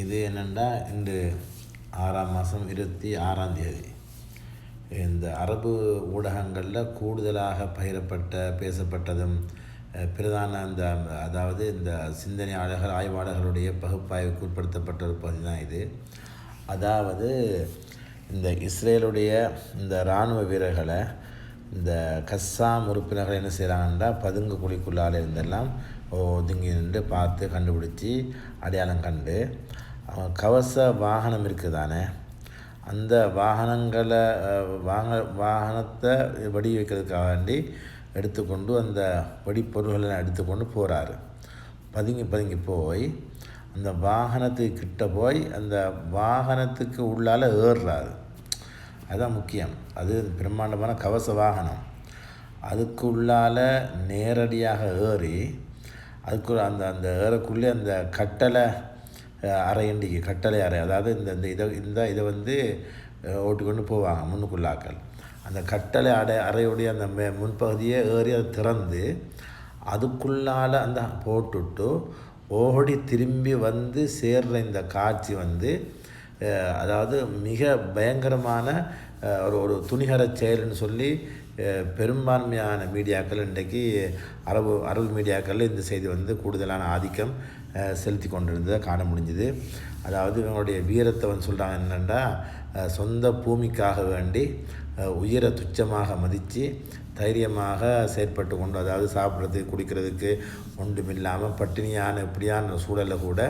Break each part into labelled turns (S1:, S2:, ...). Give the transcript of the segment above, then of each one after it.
S1: இது என்னென்னா இன்று ஆறாம் மாதம் இருபத்தி ஆறாம் தேதி. இந்த அரபு ஊடகங்களில் கூடுதலாக பகிரப்பட்ட பேசப்பட்டதும் பிரதான அந்த அதாவது இந்த சிந்தனையாளர்கள் ஆய்வாளர்களுடைய பகுப்பாய்வுக்கு உட்படுத்தப்பட்ட ஒரு பகுதி தான் இது. அதாவது இந்த இஸ்ரேலுடைய இந்த இராணுவ வீரர்களை இந்த கஸ்ஸாம் உறுப்பினர்கள் என்ன செய்கிறாங்கன்னா பதுங்கு குழிக்குள்ளால் இருந்தெல்லாம் ஒதுங்கி நின்று பார்த்து கண்டுபிடிச்சி அடையாளம் கண்டு கவச வாகனம் இருக்குது தானே அந்த வாகனங்களை வாங்க வாகனத்தை வெடி வைக்கிறதுக்காக வேண்டி எடுத்துக்கொண்டு அந்த வெடிப்பொருள்களை எடுத்துக்கொண்டு போகிறாரு பதுங்கி பதுங்கி போய் அந்த வாகனத்துக்கு கிட்ட போய் அந்த வாகனத்துக்கு உள்ளால் ஏறுறாரு. அதுதான் முக்கியம். அது பிரம்மாண்டமான கவச வாகனம். அதுக்குள்ளால் நேரடியாக ஏறி அதுக்குள்ள அந்த அந்த ஏறக்குள்ளே அந்த கட்டளை அறையண்டிக்கு கட்டளை அறை அதாவது இந்த இந்த இதை இந்த இதை வந்து ஓட்டுக்கொண்டு ஓட்டிக்கொண்டு போவாங்க முன்னுக்குள்ளாக்கள். அந்த கட்டளை அடை அறையுடைய அந்த மே முன்பகுதியை ஏறி அதை திறந்து அதுக்குள்ளால் அந்த போட்டுட்டு ஓடி திரும்பி வந்து சேர்ற இந்த காட்சி வந்து அதாவது மிக பயங்கரமான ஒரு ஒரு துணிகர செயல்னு சொல்லி பெரும்பான்மையான மீடியாக்கள் இன்றைக்கு அரபு அரபு மீடியாக்களில் இந்த செய்தி வந்து கூடுதலான ஆதிக்கம் செலுத்தி கொண்டிருந்ததை காண முடிஞ்சுது. அதாவது இவங்களுடைய வீரத்தை வந்து சொல்கிறாங்க என்னென்னா சொந்த பூமிக்காக வேண்டி உயிரை துச்சமாக மதித்து தைரியமாக செயற்பட்டு கொண்டு அதாவது சாப்பிட்றதுக்கு குடிக்கிறதுக்கு ஒன்றுமில்லாமல் பட்டினியான இப்படியான சூழலில் கூட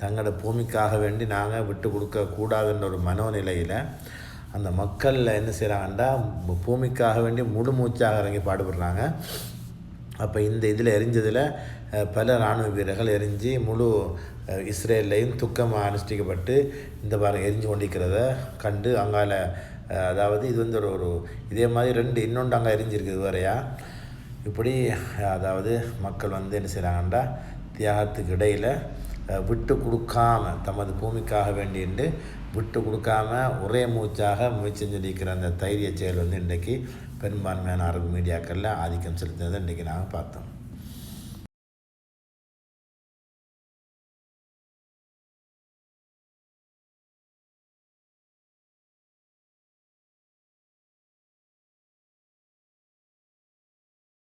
S1: தங்களோட பூமிக்காக வேண்டி நாங்கள் விட்டு கொடுக்க கூடாதுன்ற ஒரு மனோநிலையில் அந்த மக்களில் என்ன செய்கிறாங்கன்னா பூமிக்காக வேண்டி முழு மூச்சாக இறங்கி பாடுபடுறாங்க. அப்போ இந்த இதில் எரிஞ்சதில் பல இராணுவ வீரர்கள் எரிஞ்சு முழு இஸ்ரேல்லையும் துக்கமாக அனுஷ்டிக்கப்பட்டு இந்த வாரம் எரிஞ்சு கொண்டிருக்கிறத கண்டு அங்கால அதாவது இது வந்து ஒரு ஒரு இதே மாதிரி ரெண்டு இன்னொன்று அங்கே எரிஞ்சிருக்குது வரையா இப்படி அதாவது மக்கள் வந்து என்ன செய்கிறாங்கன்னா தியாகத்துக்கு இடையில் விட்டு கொடுக்காம தமது பூமிக்காக வேண்டிட்டு விட்டு கொடுக்காம ஒரே மூச்சாக முயற்சி செஞ்சிருக்கிற அந்த தைரிய செயல் வந்து இன்றைக்கி பெரும்பான்மையான அரபு மீடியாக்களில் ஆதிக்கம் செலுத்தினதை இன்றைக்கி நாங்கள் பார்த்தோம்.